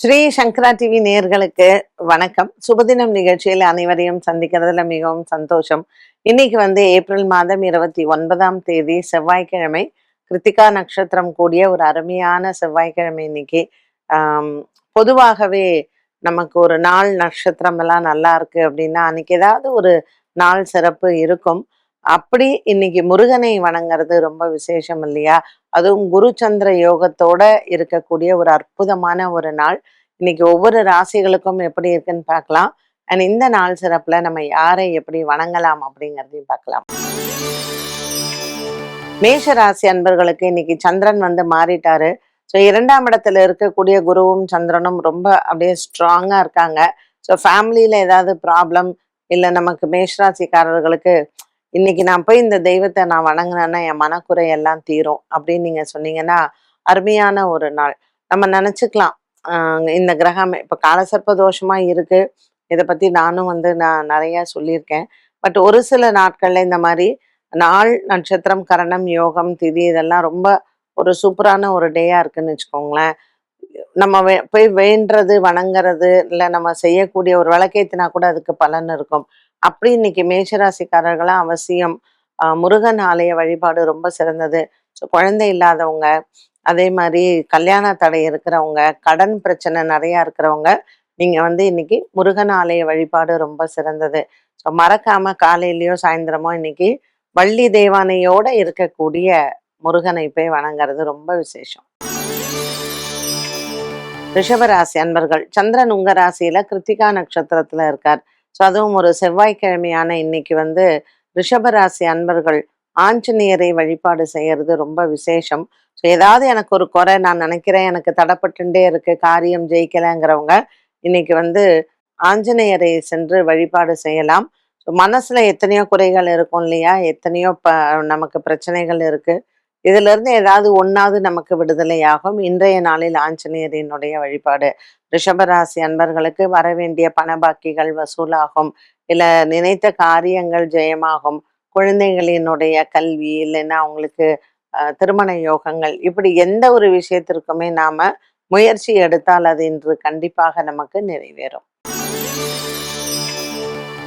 ஸ்ரீ சங்கரா TV நேர்களுக்கு வணக்கம். சுபதினம் நிகழ்ச்சியில் அனைவரையும் சந்திக்கிறதுல மிகவும் சந்தோஷம். இன்னைக்கு வந்து ஏப்ரல் மாதம் இருபத்தி ஒன்பதாம் தேதி செவ்வாய்க்கிழமை. கிருத்திகா நட்சத்திரம் கூடிய ஒரு அருமையான செவ்வாய்க்கிழமை இன்னைக்கு. பொதுவாகவே நமக்கு ஒரு நாள் நட்சத்திரம் எல்லாம் நல்லா இருக்கு அப்படின்னா அன்னைக்கு ஏதாவது ஒரு நாள் சிறப்பு இருக்கும். அப்படி இன்னைக்கு முருகனை வணங்குறது ரொம்ப விசேஷம் இல்லையா? அதுவும் குரு சந்திர யோகத்தோட இருக்கக்கூடிய ஒரு அற்புதமான ஒரு நாள். இன்னைக்கு ஒவ்வொரு ராசிகளுக்கும் எப்படி இருக்குன்னு பார்க்கலாம். அண்ட் இந்த நாள் சிறப்புல நம்ம யாரை எப்படி வணங்கலாம் அப்படிங்கிறதையும் பார்க்கலாம். மேஷ ராசி அன்பர்களுக்கு இன்னைக்கு சந்திரன் வந்து மாறிட்டாரு. ஸோ இரண்டாம் இடத்துல இருக்கக்கூடிய குருவும் சந்திரனும் ரொம்ப அப்படியே ஸ்ட்ராங்கா இருக்காங்க. ஸோ ஃபேமிலியில் ஏதாவது ப்ராப்ளம் இல்லை நமக்கு மேஷராசிக்காரர்களுக்கு இன்னைக்கு நான் போய் இந்த தெய்வத்தை நான் வணங்கினேன்னா என் மனக்குறை எல்லாம் தீரும் அப்படின்னு நீங்க சொன்னீங்கன்னா அருமையான ஒரு நாள். நம்ம நினச்சிக்கலாம். இந்த கிரகம் இப்போ காலசர்ப்ப தோஷமா இருக்கு. இதை பத்தி நானும் வந்து நான் நிறைய சொல்லியிருக்கேன். பட் ஒரு சில நாட்கள்ல இந்த மாதிரி நாள் நட்சத்திரம் கரணம் யோகம் திதி இதெல்லாம் ரொம்ப ஒரு சூப்பரான ஒரு டேயா இருக்குன்னு வச்சுக்கோங்களேன். நம்ம வே- போய் வேண்டுறது வணங்குறது இல்லை நம்ம செய்யக்கூடிய ஒரு விளக்கேத்தினா கூட அதுக்கு பலன் இருக்கும். அப்படி இன்னைக்கு மேஷராசிக்காரர்களாம் அவசியம் முருகன் ஆலய வழிபாடு ரொம்ப சிறந்தது. ஸோ குழந்தை இல்லாதவங்க அதே மாதிரி கல்யாண தடை இருக்கிறவங்க கடன் பிரச்சனை நிறையா இருக்கிறவங்க நீங்கள் வந்து இன்னைக்கு முருகன் ஆலய வழிபாடு ரொம்ப சிறந்தது. ஸோ மறக்காம காலையிலயோ சாயந்தரமோ இன்னைக்கு வள்ளி தேவானையோட இருக்கக்கூடிய முருகனை போய் வணங்குறது ரொம்ப விசேஷம். ரிஷபராசி அன்பர்கள். சந்திரன் உங்க ராசியில கிருத்திகா நட்சத்திரத்துல இருக்கார். ஸோ அதுவும் ஒரு செவ்வாய்க்கிழமையான இன்னைக்கு வந்து ரிஷபராசி அன்பர்கள் ஆஞ்சநேயரை வழிபாடு செய்யறது ரொம்ப விசேஷம். ஸோ ஏதாவது எனக்கு ஒரு குறை நான் நினைக்கிறேன் எனக்கு தடப்பட்டுட்டே இருக்கு காரியம் ஜெயிக்கலைங்கிறவங்க இன்னைக்கு வந்து ஆஞ்சநேயரை சென்று வழிபாடு செய்யலாம். ஸோ மனசுல எத்தனையோ குறைகள் இருக்கும் இல்லையா? எத்தனையோ ப நமக்கு பிரச்சனைகள் இருக்கு. இதுல இருந்து ஏதாவது ஒன்னாவது நமக்கு விடுதலையாகும். இன்றைய நாளில் ஆஞ்சநேயரினுடைய வழிபாடு. ரிஷபராசி அன்பர்களுக்கு வர வேண்டிய பணபாக்கிகள் வசூலாகும். இல்ல நினைத்த காரியங்கள் ஜெயமாகும். குழந்தைகளினுடைய கல்வி இல்லைன்னா அவங்களுக்கு அஹ், திருமண யோகங்கள் இப்படி எந்த ஒரு விஷயத்திற்குமே நாம முயற்சி எடுத்தால் அது இன்று கண்டிப்பாக நமக்கு நிறைவேறும்.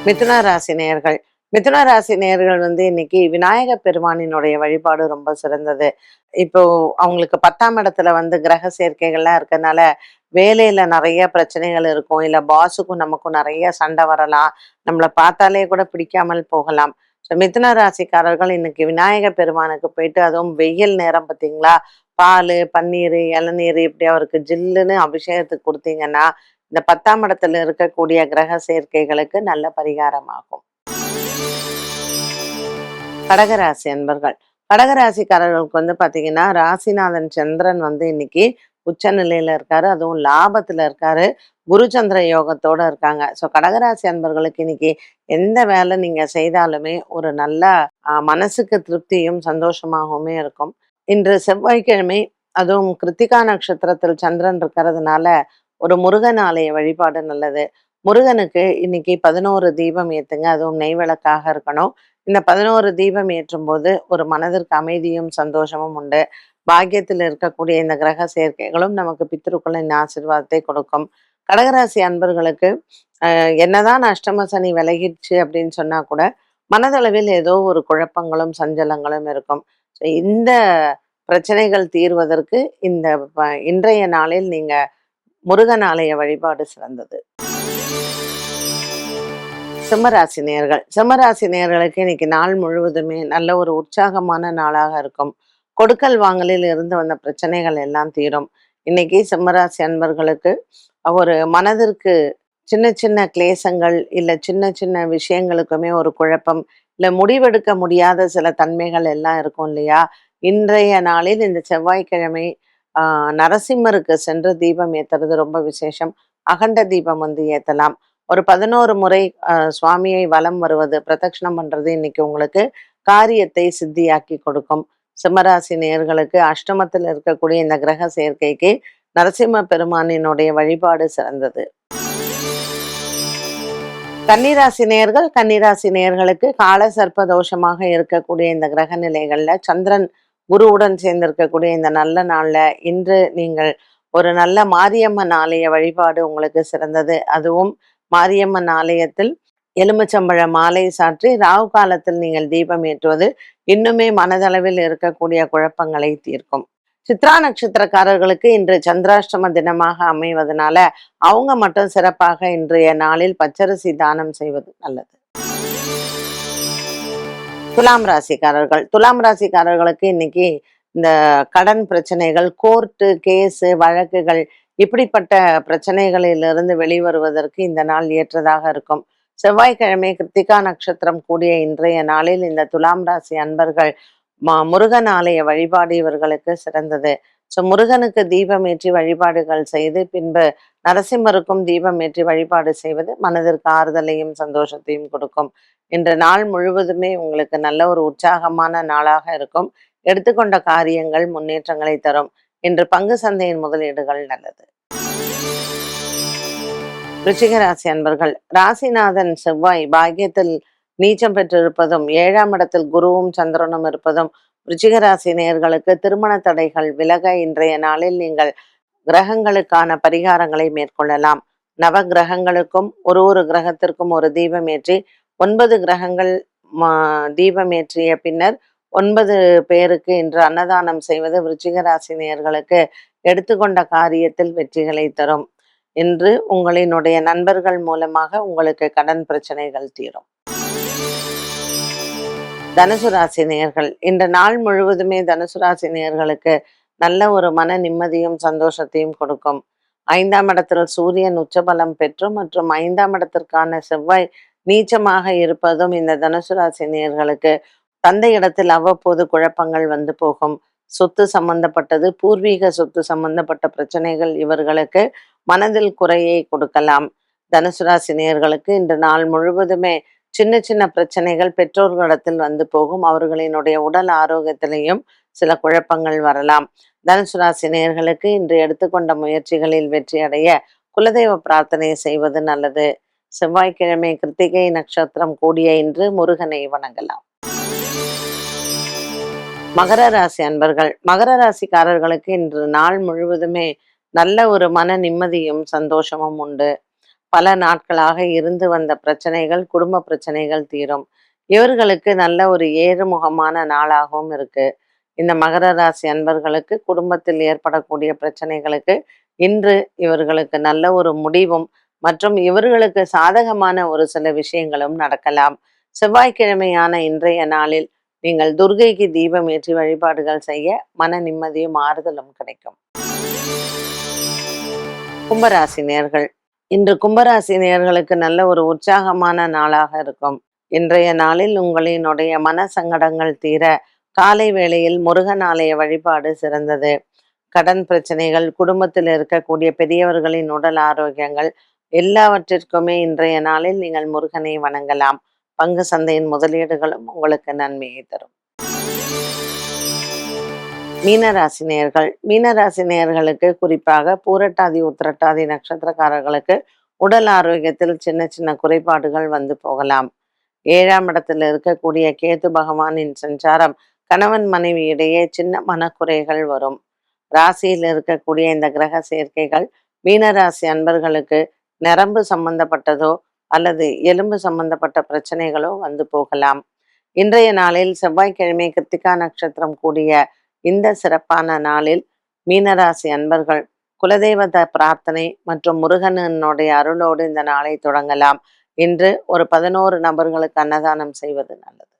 மிதுன ராசி நேயர்கள் மிதுன ராசி நேயர்கள் வந்து இன்னைக்கு விநாயக பெருமானினுடைய வழிபாடு ரொம்ப சிறந்தது. இப்போ அவங்களுக்கு பத்தாம் இடத்துல வந்து கிரக சேர்க்கைகள்லாம் இருக்கனால வேலையில நிறைய பிரச்சனைகள் இருக்கும். இல்ல பாஸுக்கும் நமக்கும் நிறைய சண்டை வரலாம். நம்மளை பார்த்தாலே கூட பிடிக்காமல் போகலாம். ஸோ மிதுன ராசிக்காரர்கள் இன்னைக்கு விநாயக பெருமானுக்கு போயிட்டு அதுவும் வெயில் நேரம் பார்த்தீங்களா பால் பன்னீர் இளநீர் இப்படி அவருக்கு ஜில்லுன்னு அபிஷேகத்துக்கு கொடுத்தீங்கன்னா இந்த பத்தாம் இடத்துல இருக்கக்கூடிய கிரக சேர்க்கைகளுக்கு நல்ல பரிகாரமாகும் கடகராசி அன்பர்கள். கடகராசிக்காரர்களுக்கு வந்து பாத்தீங்கன்னா ராசிநாதன் சந்திரன் வந்து இன்னைக்கு உச்ச நிலையில இருக்காரு. அதுவும் லாபத்துல இருக்காரு. குரு சந்திர யோகத்தோட இருக்காங்க. ஸோ கடகராசி அன்பர்களுக்கு இன்னைக்கு எந்த வேலை நீங்க செய்தாலுமே ஒரு நல்ல ஆஹ், மனசுக்கு திருப்தியும் சந்தோஷமாகவுமே இருக்கும். இன்று செவ்வாய்க்கிழமை அதுவும் கிருத்திகா நட்சத்திரத்தில் சந்திரன் இருக்கிறதுனால ஒரு முருகன் ஆலய வழிபாடு நல்லது. முருகனுக்கு இன்னைக்கு பதினோரு தீபம் ஏத்துங்க. அதுவும் நெய் விளக்காக இருக்கணும். இந்த பதினோரு தீபம் ஏற்றும் போது ஒரு மனதிற்கு அமைதியும் சந்தோஷமும் உண்டு. பாக்கியத்தில் இருக்கக்கூடிய இந்த கிரக சேர்க்கைகளும் நமக்கு பித்ருக்களின் ஆசிர்வாதத்தை கொடுக்கும். கடகராசி அன்பர்களுக்கு ஆஹ், என்னதான் அஷ்டம சனி விலகிடுச்சு அப்படின்னு சொன்னா கூட மனதளவில் ஏதோ ஒரு குழப்பங்களும் சஞ்சலங்களும் இருக்கும். இந்த பிரச்சனைகள் தீர்வதற்கு இந்த இன்றைய நாளில் நீங்க முருகன் ஆலய வழிபாடு சிறந்தது. சிம்மராசி நேர்கள் சிம்மராசி நேர்களுக்கு இன்னைக்கு நாள் முழுவதுமே நல்ல ஒரு உற்சாகமான நாளாக இருக்கும். கொடுக்கல் வாங்கலில் இருந்து வந்த பிரச்சனைகள் எல்லாம் தீரும். இன்னைக்கு சிம்மராசி அன்பர்களுக்கு ஒரு மனதிற்கு சின்ன சின்ன கிளேசங்கள் இல்லை சின்ன சின்ன விஷயங்களுக்குமே ஒரு குழப்பம். இல்லை முடிவெடுக்க முடியாத சில தன்மைகள் எல்லாம் இருக்கும் இல்லையா? இன்றைய நாளில் இந்த செவ்வாய்க்கிழமை ஆஹ் நரசிம்மருக்கு சென்று தீபம் ஏத்துறது ரொம்ப விசேஷம். அகண்ட தீபம் வந்து ஏத்தலாம். ஒரு பதினோரு முறை சுவாமியை வலம் வருவது பிரதட்சணம் பண்றது இன்னைக்கு உங்களுக்கு காரியத்தை சித்தியாக்கி கொடுக்கும். சிம்மராசி நேயர்களுக்கு அஷ்டமத்தில் இருக்கக்கூடிய இந்த கிரக சேர்க்கைக்கு நரசிம்ம பெருமானினுடைய வழிபாடு சிறந்தது. கன்னிராசி நேயர்கள் கன்னிராசி நேர்களுக்கு கால சர்ப்ப தோஷமாக இருக்கக்கூடிய இந்த கிரக நிலைகள்ல சந்திரன் குருவுடன் சேர்ந்திருக்கக்கூடிய இந்த நல்ல நாள்ல இன்று நீங்கள் ஒரு நல்ல மாரியம்மன் ஆலய வழிபாடு உங்களுக்கு சிறந்தது. அதுவும் மாரியம்மன் ஆலயத்தில் எலுமிச்சம்பழ மாலை சாற்றி ராகு காலத்தில் நீங்கள் தீபம் ஏற்றுவது இன்னுமே மனதளவில் இருக்கக்கூடிய குழப்பங்களை தீர்க்கும். சித்ரா நட்சத்திரக்காரர்களுக்கு இன்று சந்திராஷ்டம தினமாக அமைவதனால அவங்க மட்டும் சிறப்பாக இன்றைய நாளில் பச்சரிசி தானம் செய்வது நல்லது. துலாம் ராசிக்காரர்கள் துலாம் ராசிக்காரர்களுக்கு இன்னைக்கு இந்த கடன் பிரச்சனைகள் கோர்ட்டு கேஸு வழக்குகள் இப்படிப்பட்ட பிரச்சனைகளிலிருந்து வெளிவருவதற்கு இந்த நாள் ஏற்றதாக இருக்கும். செவ்வாய்க்கிழமை கிருத்திகா நட்சத்திரம் கூடிய இன்றைய நாளில் இந்த துலாம் ராசி அன்பர்கள் முருகன் ஆலய வழிபாடு இவர்களுக்கு சிறந்தது. ஸோ முருகனுக்கு தீபம் ஏற்றி வழிபாடுகள் செய்து பின்பு நரசிம்மருக்கும் தீபம் ஏற்றி வழிபாடு செய்வது மனதிற்கு ஆறுதலையும் சந்தோஷத்தையும் கொடுக்கும். இன்று நாள் முழுவதுமே உங்களுக்கு நல்ல ஒரு உற்சாகமான நாளாக இருக்கும். எடுத்துக்கொண்ட காரியங்கள் முன்னேற்றங்களை தரும். இன்று பங்கு சந்தையின் முதலீடுகள் நல்லது. ரிச்சிக ராசி அன்பர்கள் ராசிநாதன் செவ்வாய் பாக்கியத்தில் நீச்சம் பெற்றிருப்பதும் ஏழாம் இடத்தில் குருவும் சந்திரனும் இருப்பதும் ருச்சிகராசி நேர்களுக்கு நேயர்களுக்கு திருமண தடைகள் விலக இன்றைய நாளில் நீங்கள் கிரகங்களுக்கான பரிகாரங்களை மேற்கொள்ளலாம். நவ கிரகங்களுக்கும் ஒரு ஒரு கிரகத்திற்கும் ஒரு தீபம் ஏற்றி ஒன்பது கிரகங்கள் தீபம் ஏற்றிய பின்னர் ஒன்பது பேருக்கு இன்று அன்னதானம் செய்வது விருச்சிக ராசி நேயர்களுக்கு எடுத்துக்கொண்ட காரியத்தில் வெற்றிகளை தரும். என்று உங்களினுடைய நண்பர்கள் மூலமாக உங்களுக்கு கடன் பிரச்சனைகள் தீரும். தனுசு ராசி நேயர்கள் இந்த நாள் முழுவதுமே தனுசு ராசி நேயர்களுக்கு நல்ல ஒரு மன நிம்மதியும் சந்தோஷத்தையும் கொடுக்கும். ஐந்தாம் இடத்தில் சூரியன் உச்சபலம் பெற்று மற்றும் ஐந்தாம் இடத்திற்கான செவ்வாய் நீச்சமாக இருப்பதும் இந்த தனுசு ராசி நேயர்களுக்கு தந்தை இடத்தில் அவ்வப்போது குழப்பங்கள் வந்து போகும். சொத்து சம்பந்தப்பட்டது பூர்வீக சொத்து சம்பந்தப்பட்ட பிரச்சனைகள் இவர்களுக்கு மனதில் குறையை கொடுக்கலாம். தனுசு ராசி நேயர்களுக்கு இன்று நாள் முழுவதுமே சின்ன சின்ன பிரச்சனைகள் பெற்றோர்களிடத்தில் வந்து போகும். அவர்களினுடைய உடல் ஆரோக்கியத்திலையும் சில குழப்பங்கள் வரலாம். தனுசு ராசி நேயர்களுக்கு இன்று எடுத்துக்கொண்ட முயற்சிகளில் வெற்றி அடைய குலதெய்வ பிரார்த்தனை செய்வது நல்லது. செவ்வாய்க்கிழமை கிருத்திகை நட்சத்திரம் கூடிய இன்று முருகனை வணங்கலாம். மகர ராசி அன்பர்கள் மகர ராசிக்காரர்களுக்கு இன்று நாள் முழுவதுமே நல்ல ஒரு மன நிம்மதியும் சந்தோஷமும் உண்டு. பல நாட்களாக இருந்து வந்த பிரச்சனைகள் குடும்ப பிரச்சனைகள் தீரும். இவர்களுக்கு நல்ல ஒரு ஏறுமுகமான நாளாகவும் இருக்கு. இந்த மகர ராசி அன்பர்களுக்கு குடும்பத்தில் ஏற்படக்கூடிய பிரச்சனைகளுக்கு இன்று இவர்களுக்கு நல்ல ஒரு முடிவும் மற்றும் இவர்களுக்கு சாதகமான ஒரு சில விஷயங்களும் நடக்கலாம். செவ்வாய்க்கிழமையான இன்றைய நாளில் நீங்கள் துர்கைக்கு தீபம் ஏற்றி வழிபாடுகள் செய்ய மன நிம்மதியும் ஆறுதலும் கிடைக்கும். கும்பராசி நேர்கள். இன்று கும்பராசி நேர்களுக்கு நல்ல ஒரு உற்சாகமான நாளாக இருக்கும். இன்றைய நாளில் உங்களினுடைய மன சங்கடங்கள் தீர காலை வேளையில் முருகன் ஆலய வழிபாடு சிறந்தது. கடன் பிரச்சனைகள் குடும்பத்தில் இருக்கக்கூடிய பெரியவர்களின் உடல் ஆரோக்கியங்கள் எல்லாவற்றிற்குமே இன்றைய நாளில் நீங்கள் முருகனை வணங்கலாம். பங்கு சந்தையின் முதலீடுகளும் உங்களுக்கு நன்மையை தரும். மீனராசி நேர்கள் மீனராசி நேர்களுக்கு குறிப்பாக பூரட்டாதி உத்திரட்டாதி நட்சத்திரக்காரர்களுக்கு உடல் ஆரோக்கியத்தில் சின்ன சின்ன குறைபாடுகள் வந்து போகலாம். ஏழாம் இடத்தில் இருக்கக்கூடிய கேது பகவானின் சஞ்சாரம் கணவன் மனைவி இடையே சின்ன மனக்குறைகள் வரும். ராசியில் இருக்கக்கூடிய இந்த கிரக சேர்க்கைகள் மீனராசி அன்பர்களுக்கு நரம்பு சம்பந்தப்பட்டதோ அல்லது எலும்பு சம்பந்தப்பட்ட பிரச்சனைகளோ வந்து போகலாம். இன்றைய நாளில் செவ்வாய்க்கிழமை கிருத்திகா நட்சத்திரம் கூடிய இந்த சிறப்பான நாளில் மீனராசி அன்பர்கள் குலதெய்வத பிரார்த்தனை மற்றும் முருகனுடைய அருளோடு இந்த நாளை தொடங்கலாம். இன்று ஒரு பதினோரு நபர்களுக்கு அன்னதானம் செய்வது நல்லது.